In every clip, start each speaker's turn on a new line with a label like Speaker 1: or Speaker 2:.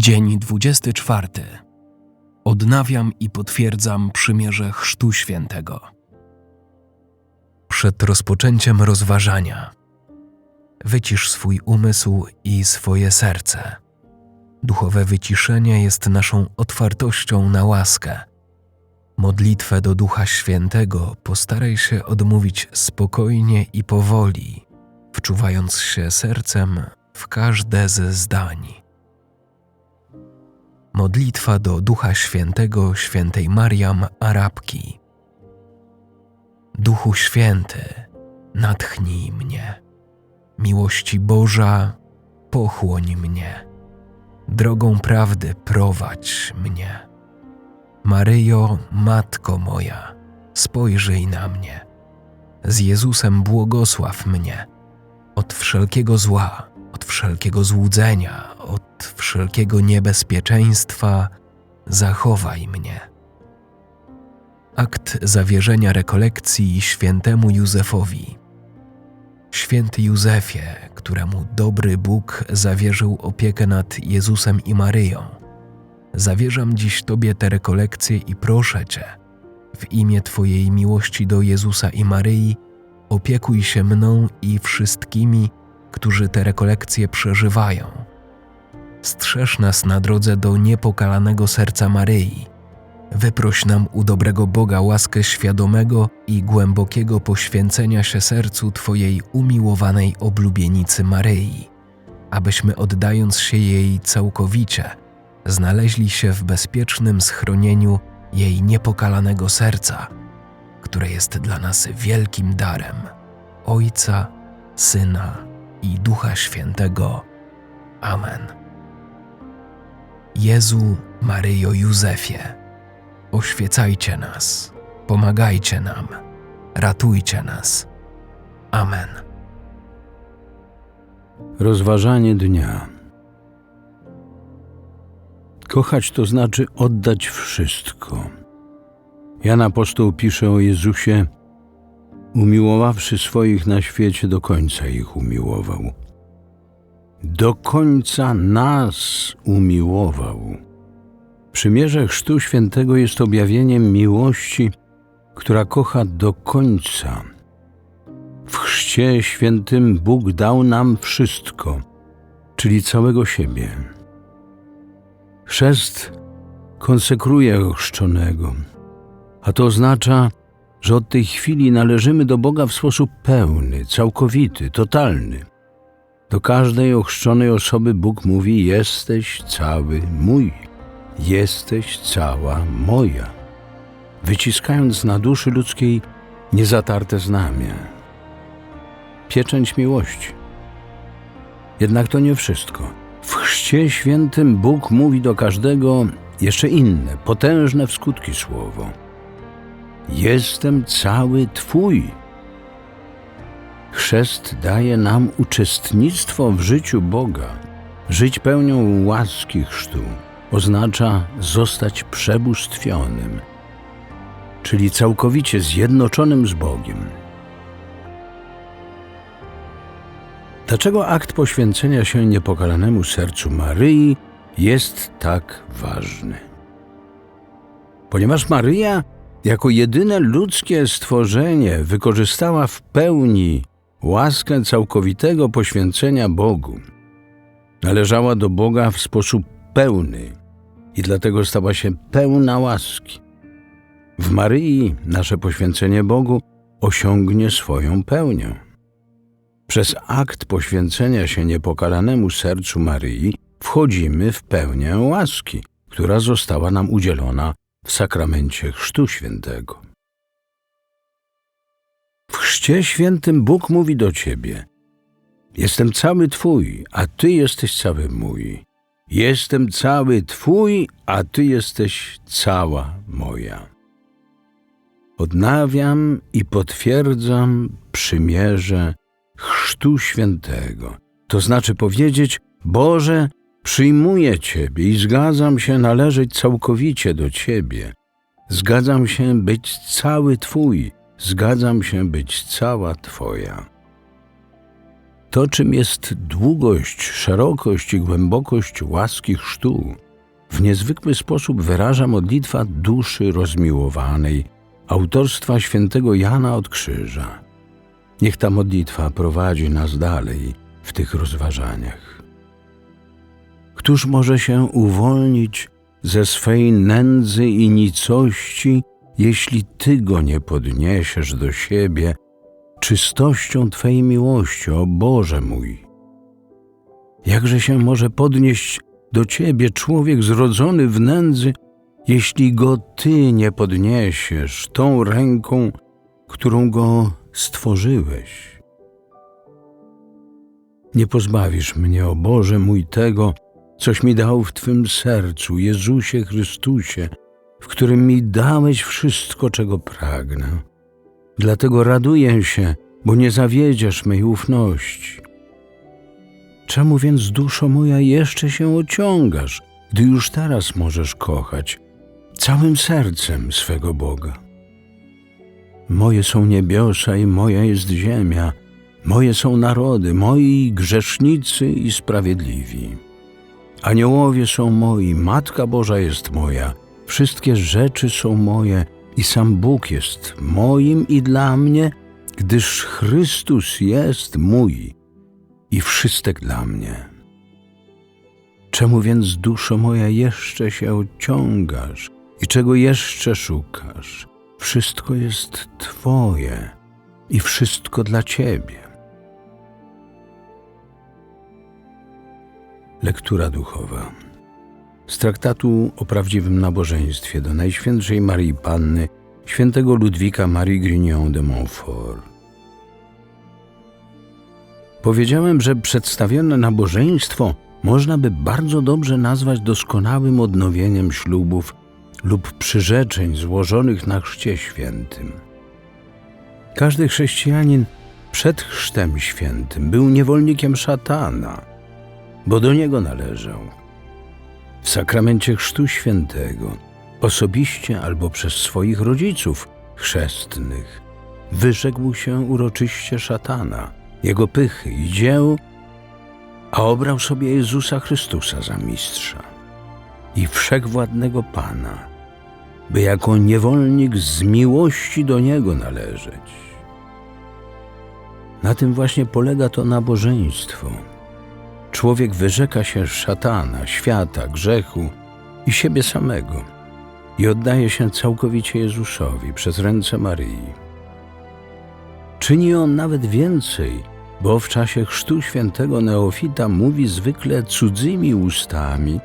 Speaker 1: Dzień 24. Odnawiam i potwierdzam przymierze Chrztu Świętego. Przed rozpoczęciem rozważania wycisz swój umysł i swoje serce. Duchowe wyciszenie jest naszą otwartością na łaskę. Modlitwę do Ducha Świętego postaraj się odmówić spokojnie i powoli, wczuwając się sercem w każde ze zdań. Modlitwa do Ducha Świętego świętej Mariam Arabki. Duchu Święty, natchnij mnie. Miłości Boża, pochłoń mnie. Drogą prawdy prowadź mnie. Maryjo, Matko moja, spojrzyj na mnie. Z Jezusem błogosław mnie od wszelkiego zła, od wszelkiego złudzenia, wszelkiego niebezpieczeństwa, zachowaj mnie. Akt zawierzenia rekolekcji świętemu Józefowi. Święty Józefie, któremu dobry Bóg zawierzył opiekę nad Jezusem i Maryją, zawierzam dziś Tobie te rekolekcje i proszę Cię, w imię Twojej miłości do Jezusa i Maryi, opiekuj się mną i wszystkimi, którzy te rekolekcje przeżywają. Strzeż nas na drodze do niepokalanego serca Maryi. Wyproś nam u dobrego Boga łaskę świadomego i głębokiego poświęcenia się sercu Twojej umiłowanej oblubienicy Maryi, abyśmy oddając się jej całkowicie, znaleźli się w bezpiecznym schronieniu jej niepokalanego serca, które jest dla nas wielkim darem Ojca, Syna i Ducha Świętego. Amen. Jezu, Maryjo, Józefie, oświecajcie nas, pomagajcie nam, ratujcie nas. Amen.
Speaker 2: Rozważanie dnia. Kochać to znaczy oddać wszystko. Jan Apostoł pisze o Jezusie, umiłowawszy swoich na świecie, do końca ich umiłował. Do końca nas umiłował. Przymierze Chrztu Świętego jest objawieniem miłości, która kocha do końca. W Chrzcie Świętym Bóg dał nam wszystko, czyli całego siebie. Chrzest konsekruje ochrzczonego, a to oznacza, że od tej chwili należymy do Boga w sposób pełny, całkowity, totalny. Do każdej ochrzczonej osoby Bóg mówi: Jesteś cały mój, jesteś cała moja, wyciskając na duszy ludzkiej niezatarte znamie. Pieczęć miłości. Jednak to nie wszystko. W Chrzcie Świętym Bóg mówi do każdego jeszcze inne, potężne w skutki słowo. Jestem cały Twój. Chrzest daje nam uczestnictwo w życiu Boga. Żyć pełnią łaski chrztu oznacza zostać przebóstwionym, czyli całkowicie zjednoczonym z Bogiem. Dlaczego akt poświęcenia się niepokalanemu sercu Maryi jest tak ważny? Ponieważ Maryja jako jedyne ludzkie stworzenie wykorzystała w pełni łaskę całkowitego poświęcenia Bogu. Należała do Boga w sposób pełny i dlatego stała się pełna łaski. W Maryi nasze poświęcenie Bogu osiągnie swoją pełnię. Przez akt poświęcenia się niepokalanemu sercu Maryi wchodzimy w pełnię łaski, która została nam udzielona w sakramencie Chrztu Świętego. Chrzcie Świętym Bóg mówi do Ciebie: Jestem cały Twój, a Ty jesteś cały mój. Jestem cały Twój, a Ty jesteś cała moja. Odnawiam i potwierdzam przymierze Chrztu Świętego. To znaczy powiedzieć: Boże, przyjmuję Ciebie i zgadzam się należeć całkowicie do Ciebie. Zgadzam się być cały Twój, zgadzam się być cała Twoja. To, czym jest długość, szerokość i głębokość łaski chrztu, w niezwykły sposób wyraża modlitwa duszy rozmiłowanej autorstwa świętego Jana od Krzyża. Niech ta modlitwa prowadzi nas dalej w tych rozważaniach. Któż może się uwolnić ze swej nędzy i nicości, jeśli Ty go nie podniesiesz do siebie czystością Twej miłości, o Boże mój? Jakże się może podnieść do Ciebie człowiek zrodzony w nędzy, jeśli go Ty nie podniesiesz tą ręką, którą go stworzyłeś? Nie pozbawisz mnie, o Boże mój, tego, coś mi dał w Twym sercu, Jezusie Chrystusie, w którym mi dałeś wszystko, czego pragnę. Dlatego raduję się, bo nie zawiedziesz mej ufności. Czemu więc, duszo moja, jeszcze się ociągasz, gdy już teraz możesz kochać całym sercem swego Boga? Moje są niebiosa i moja jest ziemia, moje są narody, moi grzesznicy i sprawiedliwi. Aniołowie są moi, Matka Boża jest moja, wszystkie rzeczy są moje i sam Bóg jest moim i dla mnie, gdyż Chrystus jest mój i wszystek dla mnie. Czemu więc, duszo moja, jeszcze się ociągasz i czego jeszcze szukasz? Wszystko jest Twoje i wszystko dla Ciebie. Lektura duchowa z traktatu o prawdziwym nabożeństwie do Najświętszej Marii Panny świętego Ludwika Marii Grignon de Montfort. Powiedziałem, że przedstawione nabożeństwo można by bardzo dobrze nazwać doskonałym odnowieniem ślubów lub przyrzeczeń złożonych na chrzcie świętym. Każdy chrześcijanin przed chrztem świętym był niewolnikiem szatana, bo do niego należał. W sakramencie chrztu świętego, osobiście albo przez swoich rodziców chrzestnych, wyrzekł się uroczyście szatana, jego pychy i dzieł, a obrał sobie Jezusa Chrystusa za mistrza i wszechwładnego Pana, by jako niewolnik z miłości do Niego należeć. Na tym właśnie polega to nabożeństwo. Człowiek wyrzeka się szatana, świata, grzechu i siebie samego i oddaje się całkowicie Jezusowi przez ręce Maryi. Czyni on nawet więcej, bo w czasie chrztu świętego Neofita mówi zwykle cudzymi ustami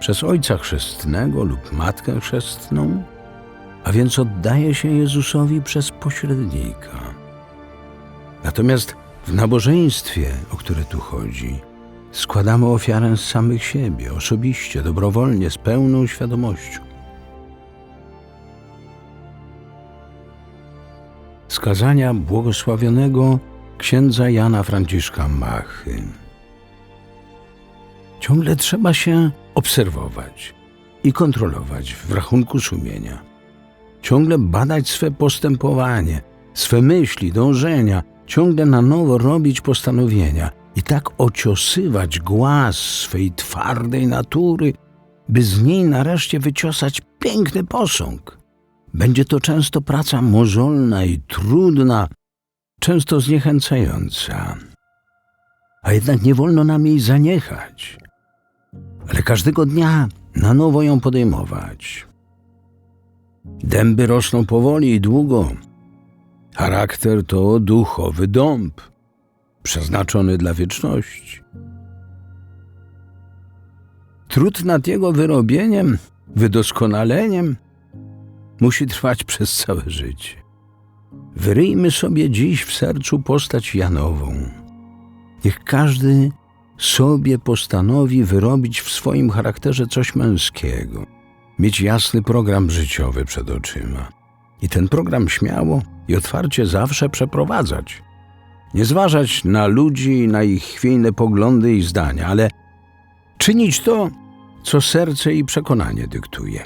Speaker 2: przez ojca chrzestnego lub matkę chrzestną, a więc oddaje się Jezusowi przez pośrednika. Natomiast w nabożeństwie, o które tu chodzi, składamy ofiarę z samych siebie, osobiście, dobrowolnie, z pełną świadomością. Skazania błogosławionego księdza Jana Franciszka Machy. Ciągle trzeba się obserwować i kontrolować w rachunku sumienia. Ciągle badać swe postępowanie, swe myśli, dążenia, ciągle na nowo robić postanowienia i tak ociosywać głaz swej twardej natury, by z niej nareszcie wyciosać piękny posąg. Będzie to często praca mozolna i trudna, często zniechęcająca. A jednak nie wolno nam jej zaniechać, ale każdego dnia na nowo ją podejmować. Dęby rosną powoli i długo. Charakter to duchowy dąb, przeznaczony dla wieczności. Trud nad jego wyrobieniem, wydoskonaleniem musi trwać przez całe życie. Wyryjmy sobie dziś w sercu postać Janową. Niech każdy sobie postanowi wyrobić w swoim charakterze coś męskiego, mieć jasny program życiowy przed oczyma i ten program śmiało i otwarcie zawsze przeprowadzać. Nie zważać na ludzi, na ich chwiejne poglądy i zdania, ale czynić to, co serce i przekonanie dyktuje.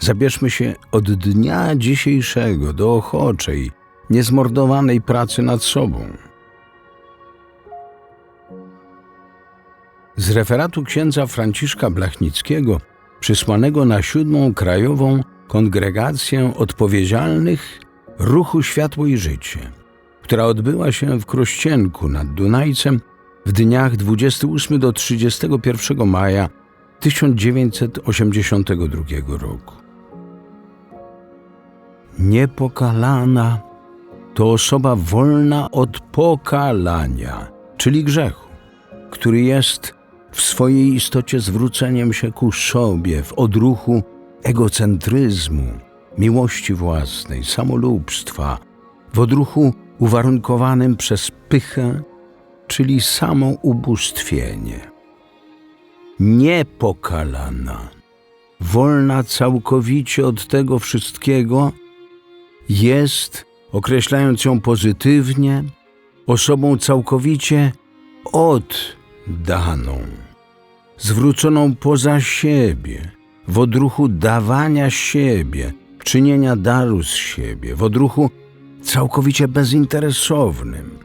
Speaker 2: Zabierzmy się od dnia dzisiejszego do ochoczej, niezmordowanej pracy nad sobą. Z referatu księdza Franciszka Blachnickiego, przysłanego na siódmą krajową kongregację odpowiedzialnych ruchu Światło i Życie, która odbyła się w Krościenku nad Dunajcem w dniach 28 do 31 maja 1982 roku. Niepokalana to osoba wolna od pokalania, czyli grzechu, który jest w swojej istocie zwróceniem się ku sobie w odruchu egocentryzmu, miłości własnej, samolubstwa, w odruchu uwarunkowanym przez pychę, czyli samo ubóstwienie. Niepokalana, wolna całkowicie od tego wszystkiego, jest, określając ją pozytywnie, osobą całkowicie oddaną, zwróconą poza siebie, w odruchu dawania siebie, czynienia daru z siebie, w odruchu całkowicie bezinteresownym.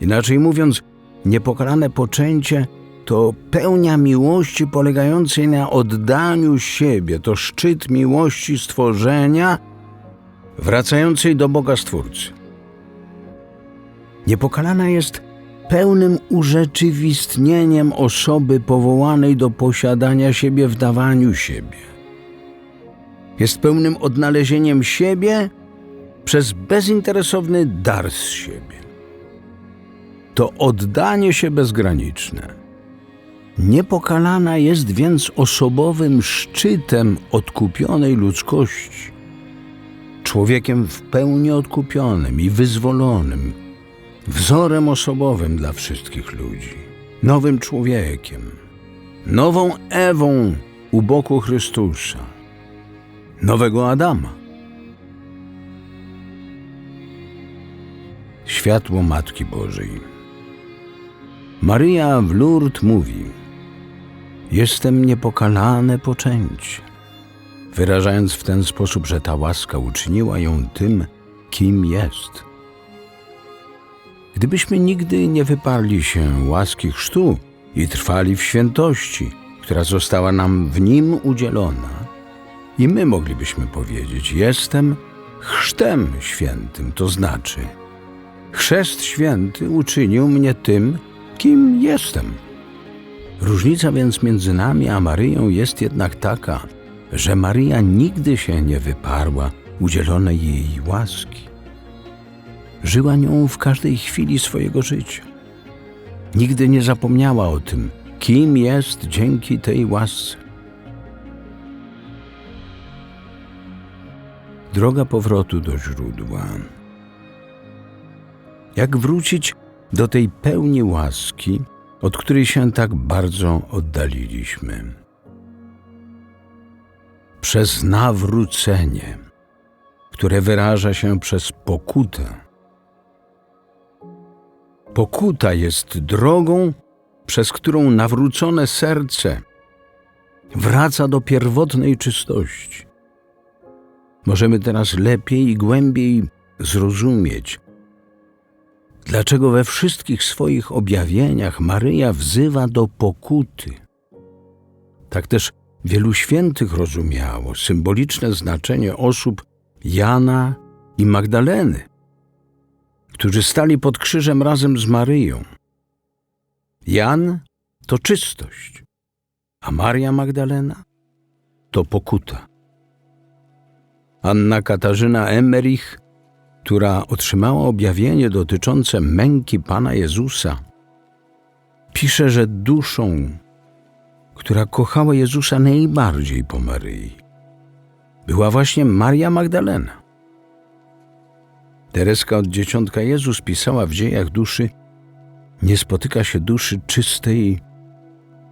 Speaker 2: Inaczej mówiąc, niepokalane poczęcie to pełnia miłości polegającej na oddaniu siebie, to szczyt miłości stworzenia wracającej do Boga Stwórcy. Niepokalana jest pełnym urzeczywistnieniem osoby powołanej do posiadania siebie w dawaniu siebie. Jest pełnym odnalezieniem siebie przez bezinteresowny dar z siebie. To oddanie się bezgraniczne. Niepokalana jest więc osobowym szczytem odkupionej ludzkości. Człowiekiem w pełni odkupionym i wyzwolonym, wzorem osobowym dla wszystkich ludzi, nowym człowiekiem, nową Ewą u boku Chrystusa, nowego Adama. Światło Matki Bożej. Maryja w Lourdes mówi: Jestem niepokalane poczęcie, wyrażając w ten sposób, że ta łaska uczyniła ją tym, kim jest. Gdybyśmy nigdy nie wyparli się łaski chrztu i trwali w świętości, która została nam w nim udzielona, i my moglibyśmy powiedzieć: Jestem chrztem świętym, to znaczy, chrzest święty uczynił mnie tym, kim jestem. Różnica więc między nami a Maryją jest jednak taka, że Maryja nigdy się nie wyparła udzielonej jej łaski. Żyła nią w każdej chwili swojego życia. Nigdy nie zapomniała o tym, kim jest dzięki tej łasce. Droga powrotu do źródła. Jak wrócić do tej pełni łaski, od której się tak bardzo oddaliliśmy? Przez nawrócenie, które wyraża się przez pokutę. Pokuta jest drogą, przez którą nawrócone serce wraca do pierwotnej czystości. Możemy teraz lepiej i głębiej zrozumieć, dlaczego we wszystkich swoich objawieniach Maryja wzywa do pokuty. Tak też wielu świętych rozumiało symboliczne znaczenie osób Jana i Magdaleny, którzy stali pod krzyżem razem z Maryją. Jan to czystość, a Maria Magdalena to pokuta. Anna Katarzyna Emmerich która otrzymała objawienie dotyczące męki Pana Jezusa, pisze, że duszą, która kochała Jezusa najbardziej po Maryi, była właśnie Maria Magdalena. Tereska od Dzieciątka Jezus pisała w dziejach duszy, nie spotyka się duszy czystej,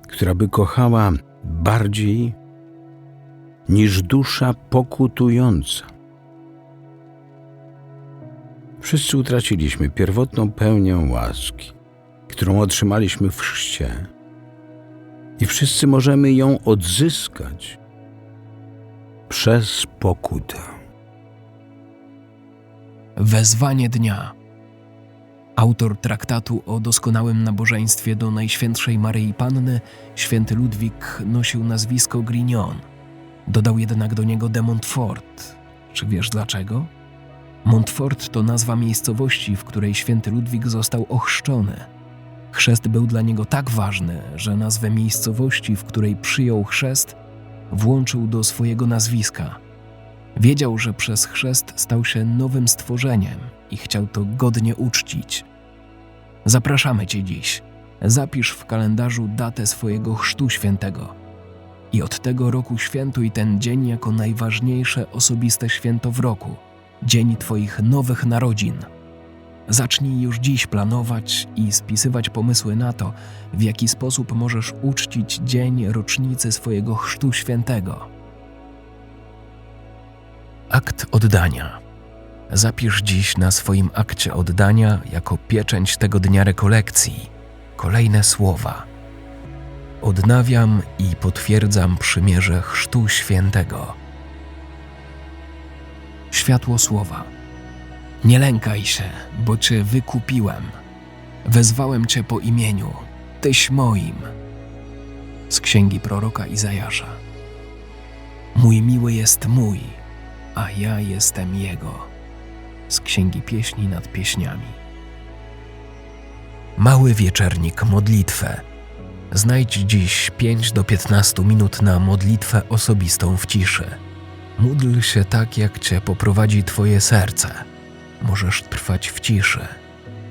Speaker 2: która by kochała bardziej niż dusza pokutująca. Wszyscy utraciliśmy pierwotną pełnię łaski, którą otrzymaliśmy w chrzcie, i wszyscy możemy ją odzyskać przez pokutę.
Speaker 1: Wezwanie dnia. Autor traktatu o doskonałym nabożeństwie do Najświętszej Maryi Panny, święty Ludwik, nosił nazwisko Grignon. Dodał jednak do niego de Montfort. Czy wiesz dlaczego? Montfort to nazwa miejscowości, w której święty Ludwik został ochrzczony. Chrzest był dla niego tak ważny, że nazwę miejscowości, w której przyjął chrzest, włączył do swojego nazwiska. Wiedział, że przez chrzest stał się nowym stworzeniem i chciał to godnie uczcić. Zapraszamy Cię dziś. Zapisz w kalendarzu datę swojego chrztu świętego. I od tego roku świętuj ten dzień jako najważniejsze osobiste święto w roku dzień Twoich nowych narodzin. Zacznij już dziś planować i spisywać pomysły na to, w jaki sposób możesz uczcić dzień rocznicy swojego chrztu świętego. Akt oddania. Zapisz dziś na swoim akcie oddania jako pieczęć tego dnia rekolekcji kolejne słowa. Odnawiam i potwierdzam przymierze chrztu świętego. Światło słowa. Nie lękaj się, bo cię wykupiłem. Wezwałem cię po imieniu, tyś moim. Z księgi proroka Izajasza. Mój miły jest mój, a ja jestem jego. Z księgi pieśni nad pieśniami. Mały wieczernik modlitwę. Znajdź dziś 5 do 15 minut na modlitwę osobistą w ciszy. Módl się tak, jak cię poprowadzi twoje serce. Możesz trwać w ciszy.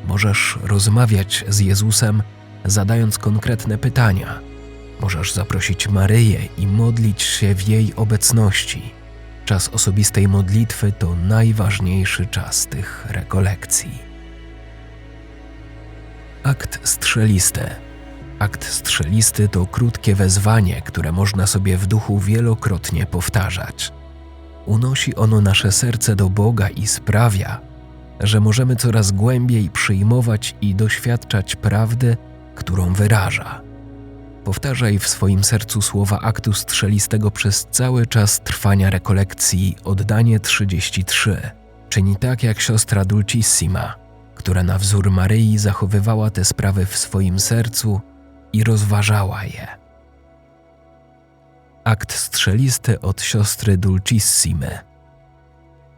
Speaker 1: Możesz rozmawiać z Jezusem, zadając konkretne pytania. Możesz zaprosić Maryję i modlić się w jej obecności. Czas osobistej modlitwy to najważniejszy czas tych rekolekcji. Akt strzelisty. Akt strzelisty to krótkie wezwanie, które można sobie w duchu wielokrotnie powtarzać. Unosi ono nasze serce do Boga i sprawia, że możemy coraz głębiej przyjmować i doświadczać prawdy, którą wyraża. Powtarzaj w swoim sercu słowa aktu strzelistego przez cały czas trwania rekolekcji Oddanie 33. Czyni tak jak siostra Dulcissima, która na wzór Maryi zachowywała te sprawy w swoim sercu i rozważała je. Akt strzelisty od siostry Dulcissimy.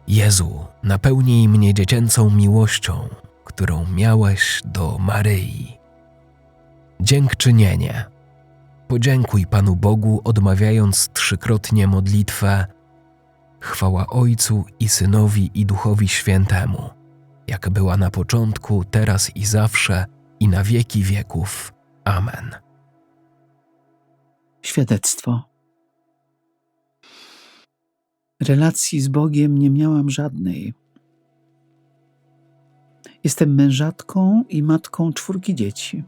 Speaker 1: Jezu, napełnij mnie dziecięcą miłością, którą miałeś do Maryi. Dziękczynienie. Podziękuj Panu Bogu, odmawiając trzykrotnie modlitwę Chwała Ojcu i Synowi i Duchowi Świętemu, jak była na początku, teraz i zawsze, i na wieki wieków. Amen.
Speaker 3: Świadectwo. Relacji z Bogiem nie miałam żadnej. Jestem mężatką i matką czwórki dzieci.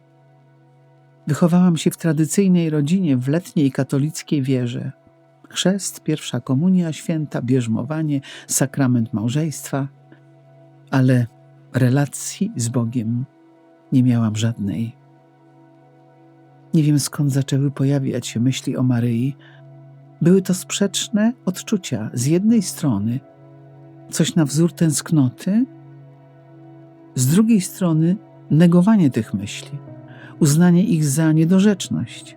Speaker 3: Wychowałam się w tradycyjnej rodzinie w letniej katolickiej wierze. Chrzest, pierwsza komunia święta, bierzmowanie, sakrament małżeństwa, ale relacji z Bogiem nie miałam żadnej. Nie wiem skąd zaczęły pojawiać się myśli o Maryi. Były to sprzeczne odczucia. Z jednej strony coś na wzór tęsknoty, z drugiej strony negowanie tych myśli, uznanie ich za niedorzeczność.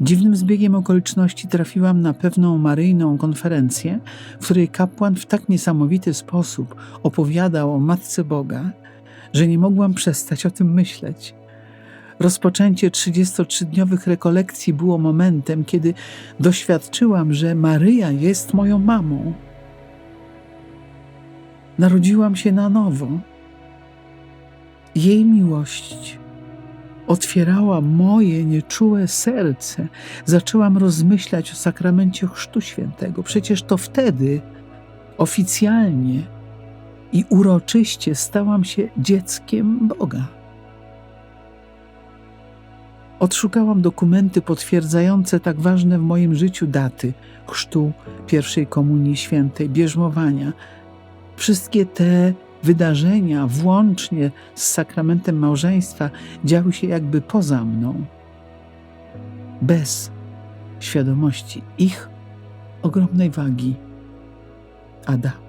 Speaker 3: Dziwnym zbiegiem okoliczności trafiłam na pewną maryjną konferencję, w której kapłan w tak niesamowity sposób opowiadał o Matce Boga, że nie mogłam przestać o tym myśleć. Rozpoczęcie 33-dniowych rekolekcji było momentem, kiedy doświadczyłam, że Maryja jest moją mamą. Narodziłam się na nowo. Jej miłość otwierała moje nieczułe serce. Zaczęłam rozmyślać o sakramencie Chrztu Świętego. Przecież to wtedy oficjalnie i uroczyście stałam się dzieckiem Boga. Odszukałam dokumenty potwierdzające tak ważne w moim życiu daty chrztu, pierwszej komunii świętej, bierzmowania. Wszystkie te wydarzenia, włącznie z sakramentem małżeństwa, działy się jakby poza mną, bez świadomości ich ogromnej wagi. Ada.